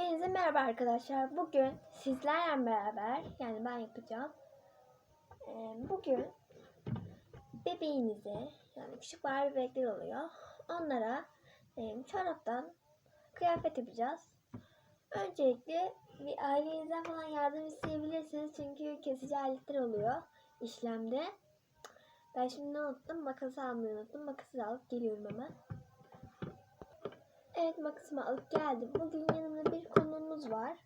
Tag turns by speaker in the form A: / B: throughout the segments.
A: Hepinize merhaba arkadaşlar. Bugün sizlerle beraber yani ben yapacağım. Ee, bugün bebeğinize yani küçük Barbie bebekler oluyor. Onlara e, çoraptan kıyafet yapacağız. Öncelikle bir ailenizden falan yardım isteyebilirsiniz. Çünkü kesici aletler oluyor işlemde. Ben şimdi ne unuttum? Makası almayı unuttum. Makası da alıp geliyorum hemen. Evet makasımı alıp geldim. Bugün yanımda bir konuğumuz var.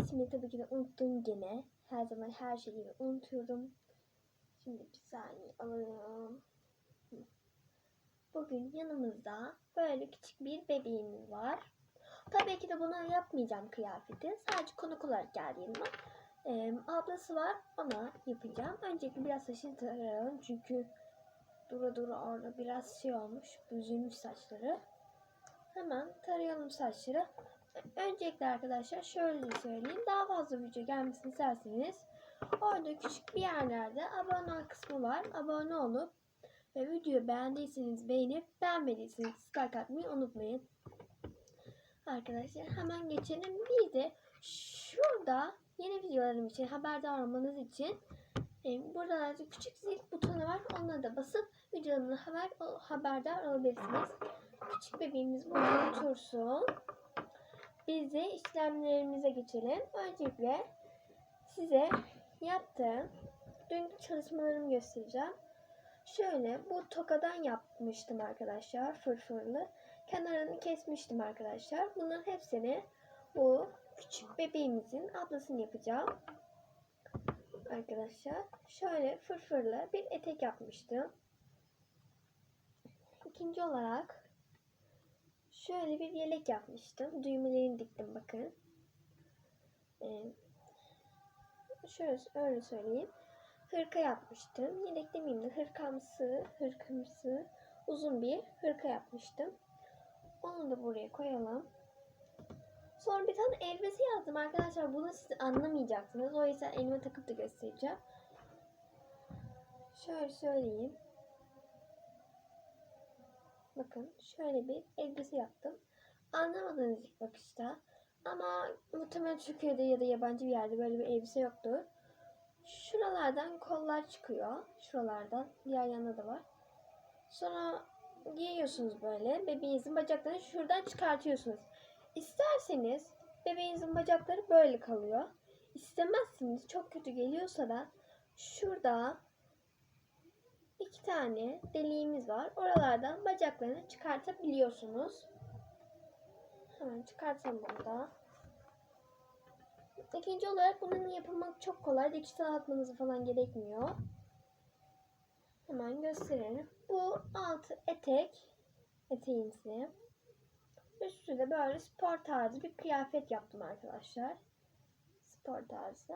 A: İsmini tabii ki de unuttum gene. Her zaman her şeyi unutuyorum. Şimdi bir saniye. Hı. Bugün yanımızda böyle küçük bir bebeğimiz var. Tabii ki de buna yapmayacağım kıyafeti. Sadece konuk olarak geldi yanıma. Ee, ablası var ona yapacağım. Öncelikle biraz saçını tarayalım çünkü dura dura orada biraz şey olmuş. Büzülmüş saçları. Hemen tarayalım saçları. Öncelikle arkadaşlar şöyle söyleyeyim. Daha fazla video gelmesini isterseniz orada küçük bir yerlerde abone ol kısmı var. Abone olup ve videoyu beğendiyseniz beğenip beğenmediyseniz like atmayı unutmayın. Arkadaşlar hemen geçelim. Bir de şurada yeni videolarım için haberdar olmanız için e, burada küçük zil butonu var. Onlara da basıp videolarımdan haber, haberdar olabilirsiniz. Küçük bebeğimiz burada otursun. Biz de işlemlerimize geçelim. Öncelikle size yaptığım dünkü çalışmalarımı göstereceğim. Şöyle bu tokadan yapmıştım arkadaşlar fırfırlı. Kenarını kesmiştim arkadaşlar. Bunların hepsini bu küçük bebeğimizin ablasını yapacağım. Arkadaşlar şöyle fırfırlı bir etek yapmıştım. İkinci olarak şöyle bir yelek yapmıştım. Düğmelerini diktim bakın. Ee, şöyle öyle söyleyeyim. Hırka yapmıştım. Yelek demeyeyim de hırkamsı, hırkamsı uzun bir hırka yapmıştım. Onu da buraya koyalım. Sonra bir tane elbise yazdım arkadaşlar. Bunu siz anlamayacaksınız. O yüzden elime takıp da göstereceğim. Şöyle söyleyeyim. Bakın şöyle bir elbise yaptım. Anlamadınız ilk bakışta. Ama muhtemelen Türkiye'de ya da yabancı bir yerde böyle bir elbise yoktur. Şuralardan kollar çıkıyor. Şuralardan. Diğer yanında da var. Sonra giyiyorsunuz böyle. Bebeğinizin bacaklarını şuradan çıkartıyorsunuz. İsterseniz bebeğinizin bacakları böyle kalıyor. İstemezsiniz çok kötü geliyorsa da şurada iki tane deliğimiz var. Oralardan bacaklarını çıkartabiliyorsunuz. Hemen çıkartalım bunu. İkinci olarak bunun yapılmak çok kolay. Dikiş atmanızı falan gerekmiyor. Hemen gösterelim. Bu altı etek eteğimizi. Üstü de böyle spor tarzı bir kıyafet yaptım arkadaşlar. Spor tarzı.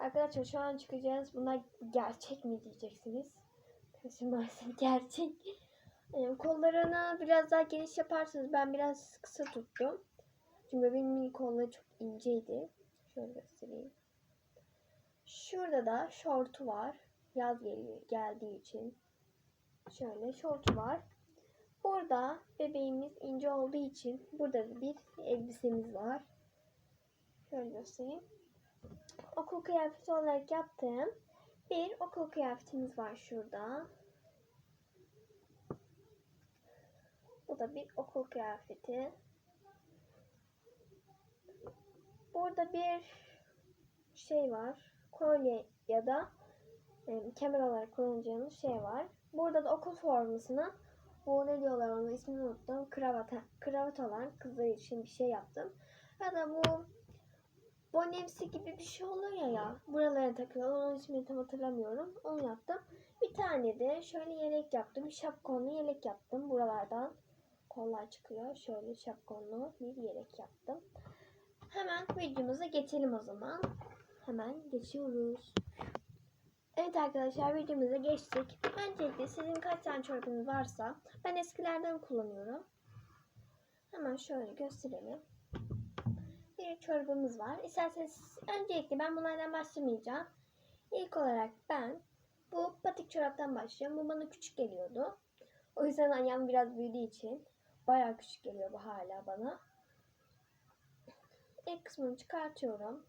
A: Arkadaşlar şu an çıkacağız. Bunlar gerçek mi diyeceksiniz. Maalesef gerçek. Yani kollarını biraz daha geniş yaparsanız ben biraz kısa tuttum. Çünkü benim kolları çok inceydi. Şöyle göstereyim. Şurada da şortu var. Yaz geliyor, geldiği için. Şöyle şortu var. Burada bebeğimiz ince olduğu için burada da bir elbisemiz var. Şöyle göstereyim. Okul kıyafeti olarak yaptığım bir okul kıyafetimiz var şurada. Bu da bir okul kıyafeti. Burada bir şey var. Kolye ya da e, kemer olarak kullanacağımız şey var. Burada da okul formasına bu ne diyorlar onun ismini unuttum. Kravat, kravat olan kızlar için bir şey yaptım. Ya da bu bonemsi gibi bir şey oluyor ya. Buralara takıyor. Onun ismini tam hatırlamıyorum. Onu yaptım. Bir tane de şöyle yelek yaptım. Şapkonlu yelek yaptım. Buralardan kollar çıkıyor. Şöyle şapkonlu bir yelek yaptım. Hemen videomuza geçelim o zaman. Hemen geçiyoruz. Evet arkadaşlar videomuza geçtik. Öncelikle sizin kaç tane çorabınız varsa ben eskilerden kullanıyorum. Hemen şöyle gösterelim. Bir çorabımız var. İsterseniz öncelikle ben bunlardan başlamayacağım. İlk olarak ben bu patik çoraptan başlıyorum. Bu bana küçük geliyordu. O yüzden ayağım biraz büyüdüğü için bayağı küçük geliyor bu hala bana. ilk kısmını çıkartıyorum.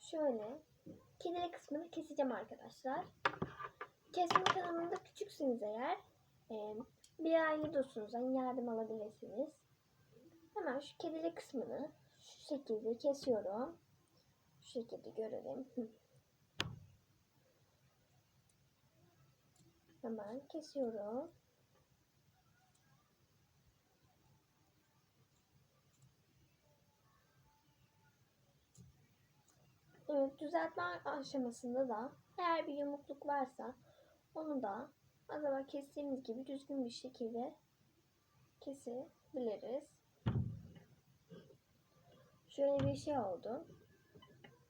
A: Şöyle kenara kısmını keseceğim arkadaşlar. Kesme kanalında küçüksünüz eğer e, bir aile dostunuzdan yardım alabilirsiniz. Hemen şu kedili kısmını şu şekilde kesiyorum. Şu şekilde görelim. Hemen kesiyorum. Evet, düzeltme aşamasında da eğer bir yamukluk varsa onu da az evvel kestiğimiz gibi düzgün bir şekilde kesebiliriz. Şöyle bir şey oldu.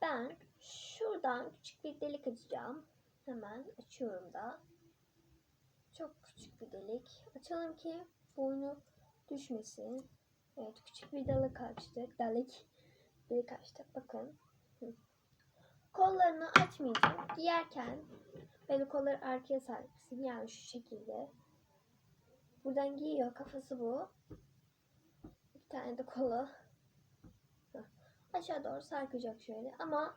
A: Ben şuradan küçük bir delik açacağım. Hemen açıyorum da. Çok küçük bir delik. Açalım ki boynu düşmesin. Evet küçük bir delik açtık. Delik. Delik açtık. Bakın. Kollarını açmayacağım. Giyerken böyle kolları arkaya sarkısın. Yani şu şekilde. Buradan giyiyor. Kafası bu. Bir tane de kolu. Aşağı doğru sarkacak şöyle. Ama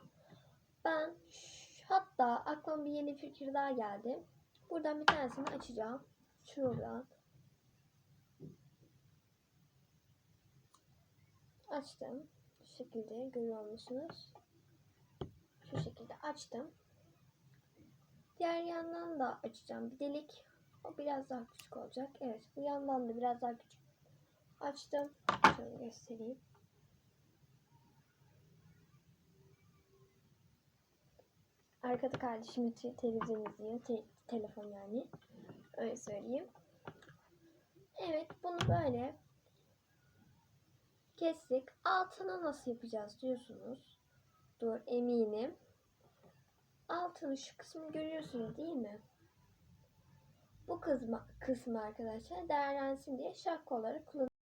A: ben hatta aklıma bir yeni fikir daha geldi. Buradan bir tanesini açacağım. Şuradan. Açtım. Şu şekilde görüyor musunuz? Şu şekilde açtım. Diğer yandan da açacağım bir delik. O biraz daha küçük olacak. Evet bu yandan da biraz daha küçük. Açtım. Şöyle göstereyim. Arkada kardeşim te- televizyon izliyor. Te- telefon yani. Öyle söyleyeyim. Evet bunu böyle kestik. Altını nasıl yapacağız diyorsunuz. Dur eminim. Altını şu kısmı görüyorsunuz değil mi? Bu kısmı, kısmı arkadaşlar değerlensin diye şak kolları kullanıyorum.